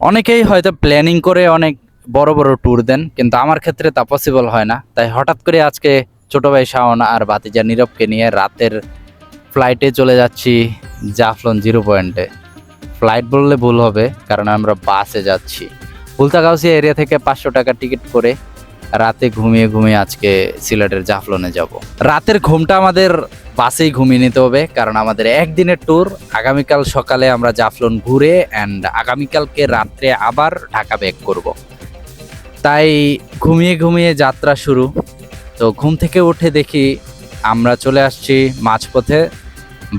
অনেকেই হয়তো প্ল্যানিং করে অনেক বড় বড় ট্যুর দেন, কিন্তু আমার ক্ষেত্রে তা পসিবল হয় না। তাই হঠাৎ করে আজকে ছোট ভাই শাওন আর বাতিজা নীরবকে নিয়ে রাতের ফ্লাইটে চলে যাচ্ছি জাফলন জিরো পয়েন্টে ফ্লাইট বললে ভুল হবে, কারণ আমরা বাসে যাচ্ছি। উলতাগাউসিয়া এরিয়া থেকে পাঁচশো টাকা টিকিট করে রাতে ঘুমিয়ে ঘুমিয়ে আজকে সিলেটের জাফলনে যাব। রাতের ঘুমটা আমাদের বাসেই ঘুমিয়ে নিতে হবে, কারণ আমাদের একদিনের ট্যুর আগামীকাল সকালে আমরা জাফলন ঘুরে অ্যান্ড আগামীকালকে রাত্রে আবার ঢাকা ব্যাক করব। তাই ঘুমিয়ে ঘুমিয়ে যাত্রা শুরু। তো ঘুম থেকে উঠে দেখি আমরা চলে আসছি মাঝপথে।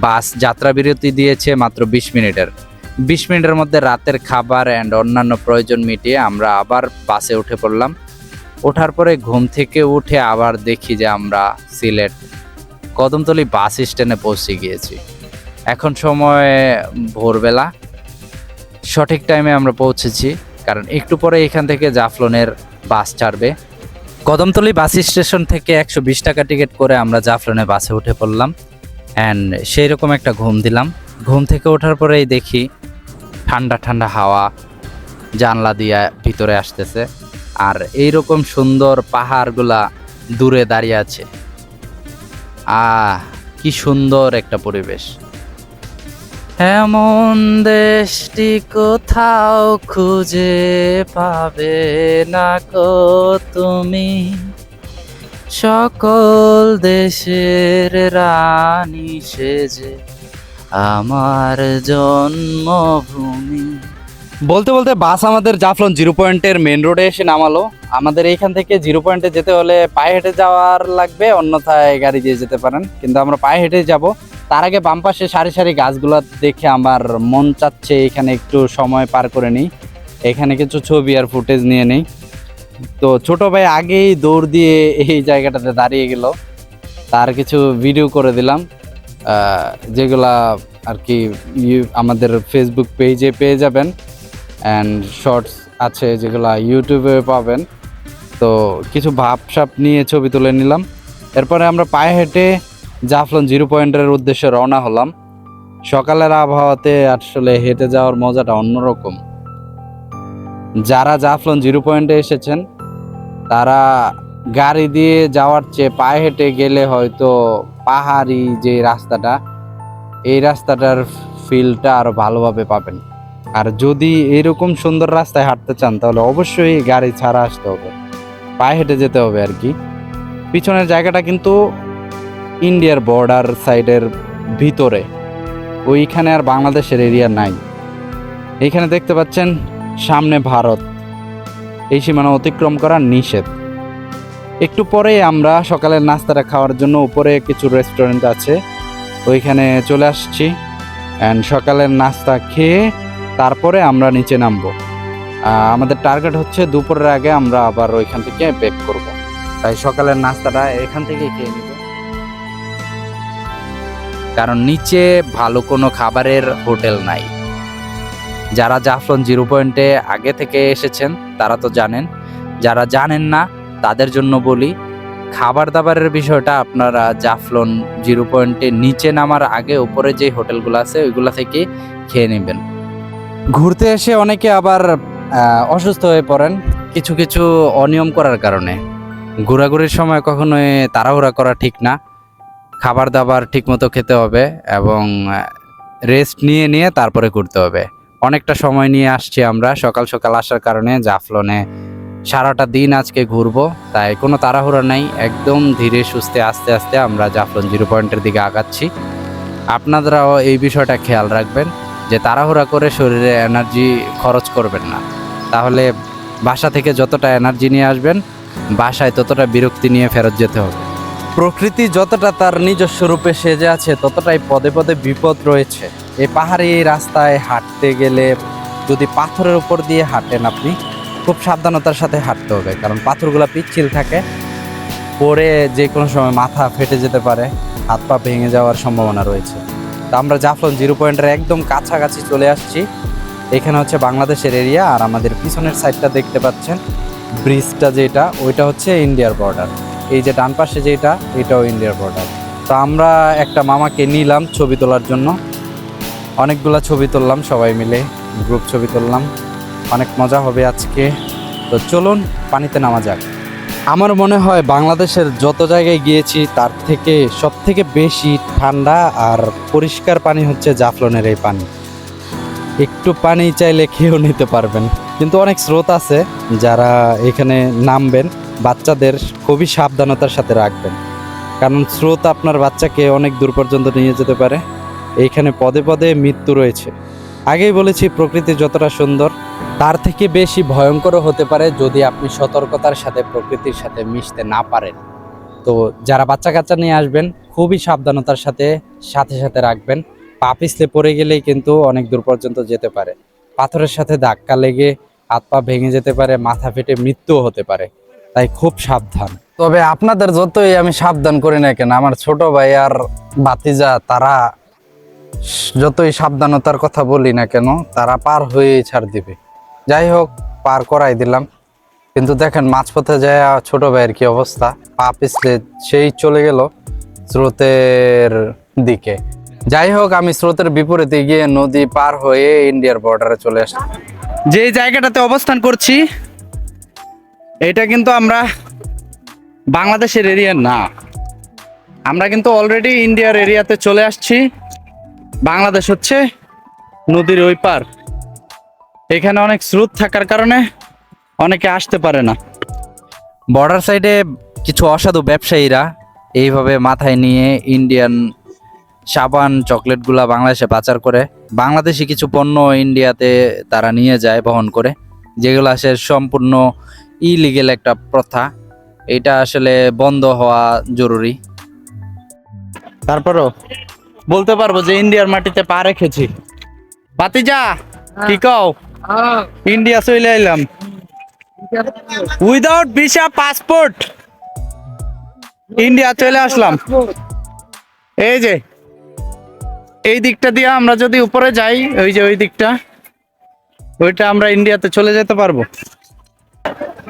বাস যাত্রা বিরতি দিয়েছে মাত্র বিশ মিনিটের। বিশ মিনিটের মধ্যে রাতের খাবার অ্যান্ড অন্যান্য প্রয়োজন মিটিয়ে আমরা আবার বাসে উঠে পড়লাম। ওঠার পরে ঘুম থেকে উঠে আবার দেখি যে আমরা সিলেট কদমতলি বাস স্ট্যান্ডে পৌঁছে গিয়েছি। এখন সময় ভোরবেলা। সঠিক টাইমে আমরা পৌঁছেছি, কারণ একটু পরে এখান থেকে জাফলনের বাস ছাড়বে। কদমতলি বাস স্টেশন থেকে একশো বিশ টাকা টিকিট করে আমরা জাফলনে বাসে উঠে পড়লাম। অ্যান্ড সেই রকম একটা ঘুম দিলাম। ঘুম থেকে ওঠার পরেই দেখি ঠান্ডা ঠান্ডা হাওয়া জানলা দিয়ে ভিতরে আসতেছে। আর এই রকম সুন্দর পাহাড়গুলা দূরে দাঁড়িয়ে আছে। আহ, কি সুন্দর একটা পরিবেশ। এমন দেশটি কোথাও খুঁজে পাবে না কো তুমি। সকল দেশের রানী সেজে আমার জন্মভূমি। বলতে বলতে বাস আমাদের জাফলন জিরো পয়েন্টের মেন রোডে এসে নামালো। আমাদের এইখান থেকে জিরো পয়েন্টে যেতে হলে পায়ে হেঁটে যাওয়ার লাগবে, অন্যথায় গাড়ি দিয়ে যেতে পারেন। কিন্তু আমরা পায়ে হেঁটে যাব। তার আগে বাম পাশে সারি সারি গাছগুলো দেখে আমার মন চাচ্ছে এখানে একটু সময় পার করে নিই। এখানে কিছু ছবি আর ফুটেজ নিয়ে নেই। তো ছোট ভাই আগেই দৌড় দিয়ে এই জায়গাটাতে দাঁড়িয়ে গেল। তার কিছু ভিডিও করে দিলাম। যেগুলা আর কি আমাদের ফেসবুক পেজে পেয়ে যাবেন। অ্যান্ড শর্টস আছে যেগুলা ইউটিউবে পাবেন। তো কিছু ভাবসাপ নিয়ে ছবি তুলে নিলাম। এরপরে আমরা পায়ে হেঁটে জাফলন জিরো পয়েন্টের উদ্দেশ্যে রওনা হলাম। সকালের আবহাওয়াতে আসলে হেঁটে যাওয়ার মজাটা অন্যরকম। যারা জাফলন জিরো পয়েন্টে এসেছেন, তারা গাড়ি দিয়ে যাওয়ার চেয়ে পায়ে হেঁটে গেলে হয়তো পাহাড়ি যে রাস্তাটা, এই রাস্তাটার ফিলটা আরও ভালোভাবে পাবেন। আর যদি এরকম সুন্দর রাস্তায় হাঁটতে চান, তাহলে অবশ্যই গাড়ি ছাড়া আসতে হবে। পায়ে হেঁটে যেতে হবে আর কি। পিছনের জায়গাটা কিন্তু ইন্ডিয়ার বর্ডার সাইডের ভিতরে। ওইখানে আর বাংলাদেশের এরিয়া নাই। এইখানে দেখতে পাচ্ছেন, সামনে ভারত। এই সীমানা অতিক্রম করা নিষেধ। একটু পরে আমরা সকালের নাস্তাটা খাওয়ার জন্য উপরে কিছু রেস্টুরেন্ট আছে। ওইখানে চলে আসছি। অ্যান্ড সকালের নাস্তা খেয়ে তারপরে আমরা নিচে নামবো। আমাদের টার্গেট হচ্ছে দুপুরের আগে আমরা আবার ওইখান থেকে ব্যাক করব। তাই সকালের নাস্তাটা এখান থেকে খেয়ে নিব। কারণ নিচে ভালো কোনো খাবারের হোটেল নাই। যারা জাফলন জিরো পয়েন্টে আগে থেকে এসেছেন, তারা তো জানেন। যারা জানেন না, তাদের জন্য বলি খাবার দাবারের বিষয়টা আপনারা জাফলন জিরো পয়েন্টে নিচে নামার আগে উপরে যে হোটেলগুলো আছে, ওইগুলো থেকে খেয়ে নেবেন। ঘুরতে এসে অনেকে আবার অসুস্থ হয়ে পড়েন। কিছু কিছু অনিয়ম করার কারণে। ঘোরাঘুরির সময় কখনোই তাড়াহুড়া করা ঠিক না। খাবার দাবার ঠিকমতো খেতে হবে এবং রেস্ট নিয়ে নিয়ে তারপরে ঘুরতে হবে। অনেকটা সময় নিয়ে আসছি আমরা। সকাল সকাল আসার কারণে জাফলনে সারাটা দিন আজকে ঘুরবো। তাই কোনো তাড়াহুড়া নাই। একদম ধীরে সুস্থে আস্তে আস্তে আমরা জাফলন জিরো পয়েন্টের দিকে আগাচ্ছি। আপনারাও এই বিষয়টা খেয়াল রাখবেন। যে তাড়াহুড়া করে শরীরে এনার্জি খরচ করবেন না। তাহলে বাসা থেকে যতটা এনার্জি নিয়ে আসবেন, বাসায় ততটা বিরক্তি নিয়ে ফেরত যেতে হবে। প্রকৃতি যতটা তার নিজস্ব রূপে সেজে আছে, ততটাই পদে পদে বিপদ রয়েছে। এই পাহাড়ি রাস্তায় হাঁটতে গেলে যদি পাথরের উপর দিয়ে হাঁটেন আপনি, খুব সাবধানতার সাথে হাঁটতে হবে, কারণ পাথরগুলো পিচ্ছিল থাকে। পরে যে কোনো সময় মাথা ফেটে যেতে পারে, হাত পা ভেঙে যাওয়ার সম্ভাবনা রয়েছে। তো আমরা জাফলন জিরো পয়েন্টের একদম কাছাকাছি চলে আসছি। এখানে হচ্ছে বাংলাদেশের এরিয়া আর আমাদের পিছনের সাইডটা দেখতে পাচ্ছেন। ব্রিজটা যেটা, ওইটা হচ্ছে ইন্ডিয়ার বর্ডার এই যে ডান পাশে যেটা, এটাও ইন্ডিয়ার বর্ডার তো আমরা একটা মামাকে নিলাম ছবি তোলার জন্য। অনেকগুলা ছবি তুললাম সবাই মিলে গ্রুপ ছবি তুললাম। অনেক মজা হবে আজকে। তো চলুন, পানিতে নামা যাক। আমার মনে হয় বাংলাদেশের যত জায়গায় গিয়েছি, তার থেকে সব থেকে বেশি ঠান্ডা আর পরিষ্কার পানি হচ্ছে জাফলনের এই পানি। একটু পানি চাইলে খেয়েও নিতে পারবেন। কিন্তু অনেক স্রোত আছে যারা এখানে নামবেন, বাচ্চাদের খুবই সাবধানতার সাথে রাখবেন। কারণ স্রোত আপনার বাচ্চাকে অনেক দূর পর্যন্ত নিয়ে যেতে পারে। এইখানে পদে পদে মৃত্যু রয়েছে। আগেই বলেছি, প্রকৃতি যতটা সুন্দর, তার থেকে বেশি ভয়ঙ্করও হতে পারে যদি আপনি সতর্কতার সাথে, প্রকৃতির সাথে মিশতে না পারেন। তো যারা বাচ্চা কাচ্চা নিয়ে আসবেন, খুবই সাবধানতার সাথে সাথে সাথে রাখবেন। পা পড়ে গেলেই কিন্তু অনেক দূর পর্যন্ত যেতে পারে। পাথরের সাথে ধাক্কা লেগে হাত পা ভেঙে যেতে পারে, মাথা ফেটে মৃত্যুও হতে পারে। তাই খুব সাবধান। তবে আপনাদের যতই আমি সাবধান করি না কেন, আমার ছোট ভাই আর বাতিজা তারা যতই সাবধানতার কথা বলি না কেন, তারা পার হয়ে ছাড় দিবে। যাই হোক, পার করাই দিলাম। কিন্তু দেখেন, মাঝপথে যায় ছোট ভাইয়ের কি অবস্থা? পা পিছলে সেই চলে গেল স্রোতের দিকে। যাই হোক, আমি স্রোতের বিপরীতে গিয়ে নদী পার হয়ে ইন্ডিয়ার বর্ডারে চলে আসলাম। যে জায়গাটাতে অবস্থান করছি, এটা কিন্তু আমরা বাংলাদেশের এরিয়া না। আমরা কিন্তু অলরেডি ইন্ডিয়ার এরিয়াতে চলে আসছি। বাংলাদেশ হচ্ছে নদীর ওই পার। এখানে অনেক স্রোত থাকার কারণে অনেকে আসতে পারে না। বর্ডার সাইডে কিছু অসাধু ব্যবসায়ীরা এইভাবে মাথায় নিয়ে ইন্ডিয়ান সাবান চকলেটগুলা বাংলাদেশে পাচার করে। বাংলাদেশি কিছু পণ্য ইন্ডিয়াতে তারা নিয়ে যায় বহন করে। যেগুলো আসে সম্পূর্ণ ইলিগেল একটা প্রথা। এটা আসলে বন্ধ হওয়া জরুরি। তারপরও বলতে পারব যে ইন্ডিয়ার মাটিতে পা রেখেছি। বাতিজা কি কও? ইন্ডিয়া চলে এলাম। উইদাউট ভিসা পাসপোর্ট ইন্ডিয়া চলে আসলাম। এই যে এই দিকটা দিয়ে আমরা যদি উপরে যাই ওই যে ওই দিকটা ওইটা আমরা ইন্ডিয়াতে চলে যেতে পারব।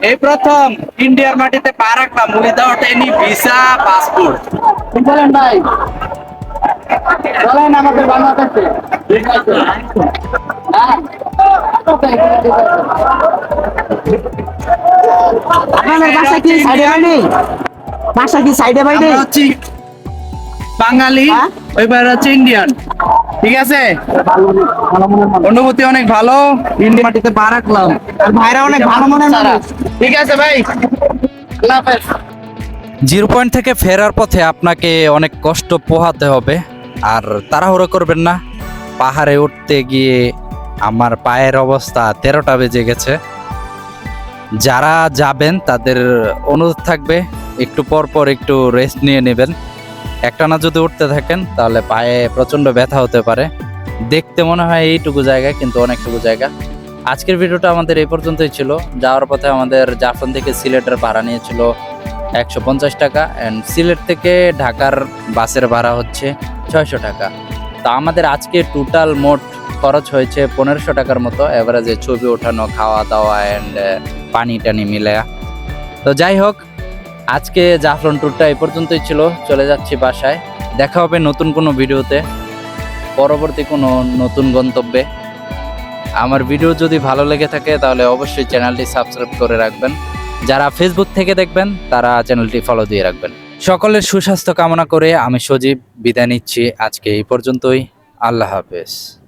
এই প্রথম ইন্ডিয়ার মাটিতে পা রাখলাম উইদাউট এনি ভিসা পাসপোর্ট ভাই? বলেন আমাদের বাংলাদেশে ঠিক আছে? আপনাদের বাসা কি সাইডে বাইরে বাসা কি সাইডে বাইরে বাঙালি হ্যাঁ? ওইবার হচ্ছে ইন্ডিয়ান ঠিক আছে? অনুভূতি অনেক ভালো। ইন্ডিয়া মাটিতে পা রাখলাম। আর ভাইরা অনেক ভালো মনে ঠিক আছে ভাই। জিরো পয়েন্ট থেকে ফেরার পথে আপনাকে অনেক কষ্ট পোহাতে হবে। আর তাড়াহুড়ো করবেন না। পাহাড়ে উঠতে গিয়ে আমার পায়ের অবস্থা তেরোটা বেজে গেছে। যারা যাবেন, তাদের অনুরোধ থাকবে, একটু পর পর একটু রেস্ট নিয়ে নেবেন। একটানা যদি উঠতে থাকেন, তাহলে পায়ে প্রচণ্ড ব্যথা হতে পারে। দেখতে মনে হয় এইটুকু জায়গা, কিন্তু অনেকটুকু জায়গা। আজকের ভিডিওটা আমাদের এই পর্যন্তই ছিল। যাওয়ার পথে আমাদের জাফলন থেকে সিলেটের ভাড়া নিয়েছিল একশো পঞ্চাশ টাকা। অ্যান্ড সিলেট থেকে ঢাকার বাসের ভাড়া হচ্ছে ছয়শো টাকা। তা আমাদের আজকে টোটাল মোট খরচ হয়েছে পনেরোশো টাকার মতো এভারেজে ছবি ওঠানো খাওয়া দাওয়া অ্যান্ড পানি টানি মিলায়া তো যাই হোক, আজকে জাফলন ট্যুরটা এই পর্যন্তই ছিল, চলে যাচ্ছি বাসায়। দেখা হবে নতুন কোনো ভিডিওতে, পরবর্তী কোনো নতুন গন্তব্যে। আমার ভিডিও যদি ভালো লেগে থাকে, তাহলে অবশ্যই চ্যানেলটি সাবস্ক্রাইব করে রাখবেন। যারা ফেসবুক থেকে দেখবেন, তারা চ্যানেলটি ফলো দিয়ে রাখবেন। সকলের সুস্বাস্থ্য কামনা করে আমি সজীব বিদায় নিচ্ছি। আজকে এই পর্যন্তই। আল্লাহ হাফেজ।